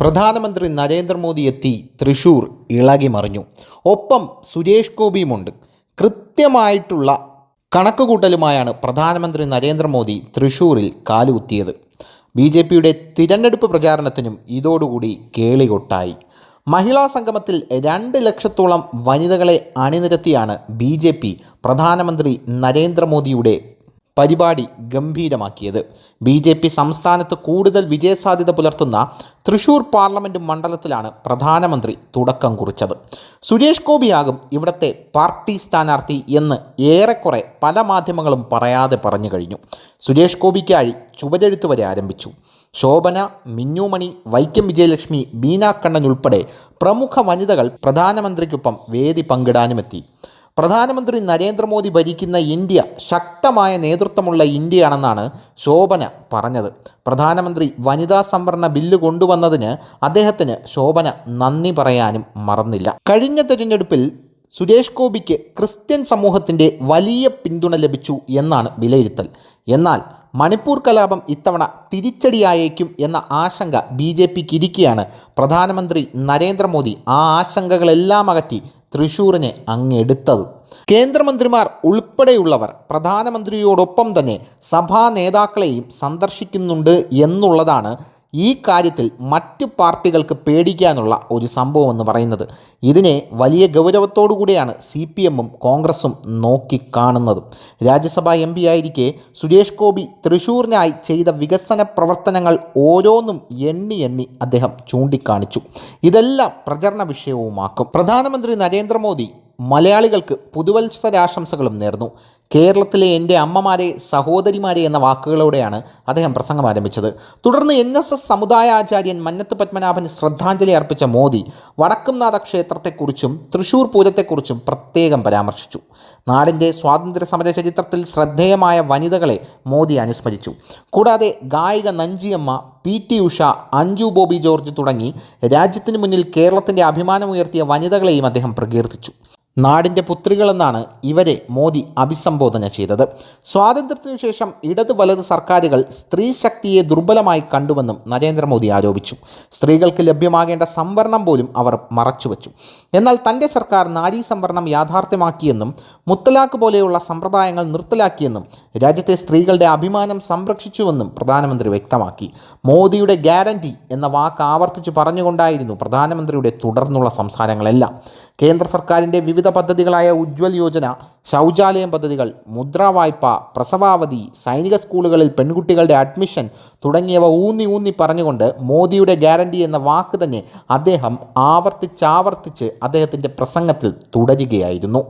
പ്രധാനമന്ത്രി നരേന്ദ്രമോദി എത്തി തൃശൂർ ഇളകി മറിഞ്ഞു. ഒപ്പം സുരേഷ് ഗോപിയുമുണ്ട്. കൃത്യമായിട്ടുള്ള കണക്കുകൂട്ടലുമായാണ് പ്രധാനമന്ത്രി നരേന്ദ്രമോദി തൃശൂരിൽ കാലുകുത്തിയത്. ബി ജെ പിയുടെ തിരഞ്ഞെടുപ്പ് പ്രചാരണത്തിനും ഇതോടുകൂടി കേളികൊട്ടായി. മഹിളാ സംഗമത്തിൽ രണ്ട് ലക്ഷത്തോളം വനിതകളെ അണിനിരത്തിയാണ് ബി ജെ പി പ്രധാനമന്ത്രി നരേന്ദ്രമോദിയുടെ പരിപാടി ഗംഭീരമാക്കിയത്. ബി ജെ പി സംസ്ഥാനത്ത് കൂടുതൽ വിജയസാധ്യത പുലർത്തുന്ന തൃശൂർ പാർലമെന്റ് മണ്ഡലത്തിലാണ് പ്രധാനമന്ത്രി തുടക്കം കുറിച്ചത്. സുരേഷ് ഗോപിയാകും ഇവിടത്തെ പാർട്ടി സ്ഥാനാർത്ഥി എന്ന് ഏറെക്കുറെ പല മാധ്യമങ്ങളും പറയാതെ പറഞ്ഞു കഴിഞ്ഞു. സുരേഷ് ഗോപിക്കായി ചുവരെഴുത്ത് വരെ ആരംഭിച്ചു. ശോഭന മിന്നുമണി വൈക്കം വിജയലക്ഷ്മി ബീന കണ്ണൻ ഉൾപ്പെടെ പ്രമുഖ വനിതകൾ പ്രധാനമന്ത്രിക്കൊപ്പം വേദി പങ്കിടാനുമെത്തി. പ്രധാനമന്ത്രി നരേന്ദ്രമോദി ഭരിക്കുന്ന ഇന്ത്യ ശക്തമായ നേതൃത്വമുള്ള ഇന്ത്യയാണെന്നാണ് ശോഭന പറഞ്ഞത്. പ്രധാനമന്ത്രി വനിതാ സംവരണ ബില്ല് കൊണ്ടുവന്നതിന് അദ്ദേഹത്തിന് ശോഭന നന്ദി പറയാനും മറന്നില്ല. കഴിഞ്ഞ തിരഞ്ഞെടുപ്പിൽ സുരേഷ് ഗോപിക്ക് ക്രിസ്ത്യൻ സമൂഹത്തിന്റെ വലിയ പിന്തുണ ലഭിച്ചു എന്നാണ് വിലയിരുത്തൽ. എന്നാൽ മണിപ്പൂർ കലാപം ഇത്തവണ തിരിച്ചടിയായേക്കും എന്ന ആശങ്ക ബി ജെ പിക്ക് ഇരിക്കുകയാണ് പ്രധാനമന്ത്രി നരേന്ദ്രമോദി ആ ആശങ്കകളെല്ലാം അകറ്റി തൃശൂരിനെ അങ്ങെടുത്തത് കേന്ദ്രമന്ത്രിമാർ ഉൾപ്പെടെയുള്ളവർ പ്രധാനമന്ത്രിയോടൊപ്പം തന്നെ സഭാ നേതാക്കളെയും സന്ദർശിക്കുന്നുണ്ട് എന്നുള്ളതാണ് ഈ കാര്യത്തിൽ മറ്റ് പാർട്ടികൾക്ക് പേടിക്കാനുള്ള ഒരു സംഭവം എന്ന് പറയുന്നത്. ഇതിനെ വലിയ ഗൗരവത്തോടു കൂടിയാണ് സി പി എമ്മും കോൺഗ്രസും നോക്കിക്കാണുന്നത്. രാജ്യസഭാ എം പി ആയിരിക്കെ സുരേഷ് ഗോപി തൃശൂരിനായി ചെയ്ത വികസന പ്രവർത്തനങ്ങൾ ഓരോന്നും എണ്ണി എണ്ണി അദ്ദേഹം ചൂണ്ടിക്കാണിച്ചു. ഇതെല്ലാം പ്രചരണ വിഷയവുമാക്കും. പ്രധാനമന്ത്രി നരേന്ദ്രമോദി മലയാളികൾക്ക് പുതുവത്സരാശംസകളും നേർന്നു. കേരളത്തിലെ എന്റെ അമ്മമാരെ സഹോദരിമാരെ എന്ന വാക്കുകളോടെയാണ് അദ്ദേഹം പ്രസംഗം ആരംഭിച്ചത്. തുടർന്ന് എൻ എസ് എസ് സമുദായാചാര്യൻ മന്നത്ത് പത്മനാഭന് ശ്രദ്ധാഞ്ജലി അർപ്പിച്ച മോദി വടക്കുംനാഥ ക്ഷേത്രത്തെക്കുറിച്ചും തൃശൂർ പൂരത്തെക്കുറിച്ചും പ്രത്യേകം പരാമർശിച്ചു. നാടിന്റെ സ്വാതന്ത്ര്യ സമര ചരിത്രത്തിൽ ശ്രദ്ധേയമായ വനിതകളെ മോദി അനുസ്മരിച്ചു. കൂടാതെ ഗായിക നഞ്ചിയമ്മ പി ടി ഉഷ അഞ്ജു ബോബി ജോർജ് തുടങ്ങി രാജ്യത്തിന് മുന്നിൽ കേരളത്തിന്റെ അഭിമാനമുയർത്തിയ വനിതകളെയും അദ്ദേഹം പ്രകീർത്തിച്ചു. നാടിന്റെ പുത്രികളെന്നാണ് ഇവരെ മോദി അഭിസംബോധന ചെയ്തത്. സ്വാതന്ത്ര്യത്തിനു ശേഷം ഇടത് വലത് സർക്കാരുകൾ സ്ത്രീ ശക്തിയെ ദുർബലമായി കണ്ടുവെന്നും നരേന്ദ്രമോദി ആരോപിച്ചു. സ്ത്രീകൾക്ക് ലഭ്യമാകേണ്ട സംവരണം പോലും അവർ മറച്ചുവെച്ചു. എന്നാൽ തന്റെ സർക്കാർ നാരീ സംവരണം യാഥാർത്ഥ്യമാക്കിയെന്നും മുത്തലാഖ് പോലെയുള്ള സമ്പ്രദായങ്ങൾ നിർത്തലാക്കിയെന്നും രാജ്യത്തെ സ്ത്രീകളുടെ അഭിമാനം സംരക്ഷിച്ചുവെന്നും പ്രധാനമന്ത്രി വ്യക്തമാക്കി. മോദിയുടെ ഗ്യാരണ്ടി എന്ന വാക്ക് ആവർത്തിച്ച് പറഞ്ഞുകൊണ്ടായിരുന്നു പ്രധാനമന്ത്രിയുടെ തുടർന്നുള്ള സംസാരങ്ങളെല്ലാം. കേന്ദ്ര സർക്കാരിന്റെ വിവിധ പദ്ധതികളായ ഉജ്ജ്വൽ യോജന ശൗചാലയം പദ്ധതികൾ മുദ്രാ വായ്പ പ്രസവാവധി സൈനിക സ്കൂളുകളിൽ പെൺകുട്ടികളുടെ അഡ്മിഷൻ തുടങ്ങിയവ ഊന്നി ഊന്നി പറഞ്ഞുകൊണ്ട് മോദിയുടെ ഗ്യാരണ്ടി എന്ന വാക്ക് തന്നെ അദ്ദേഹം ആവർത്തിച്ചാവർത്തിച്ച് അദ്ദേഹത്തിന്റെ പ്രസംഗത്തിൽ തുടരുകയായിരുന്നു.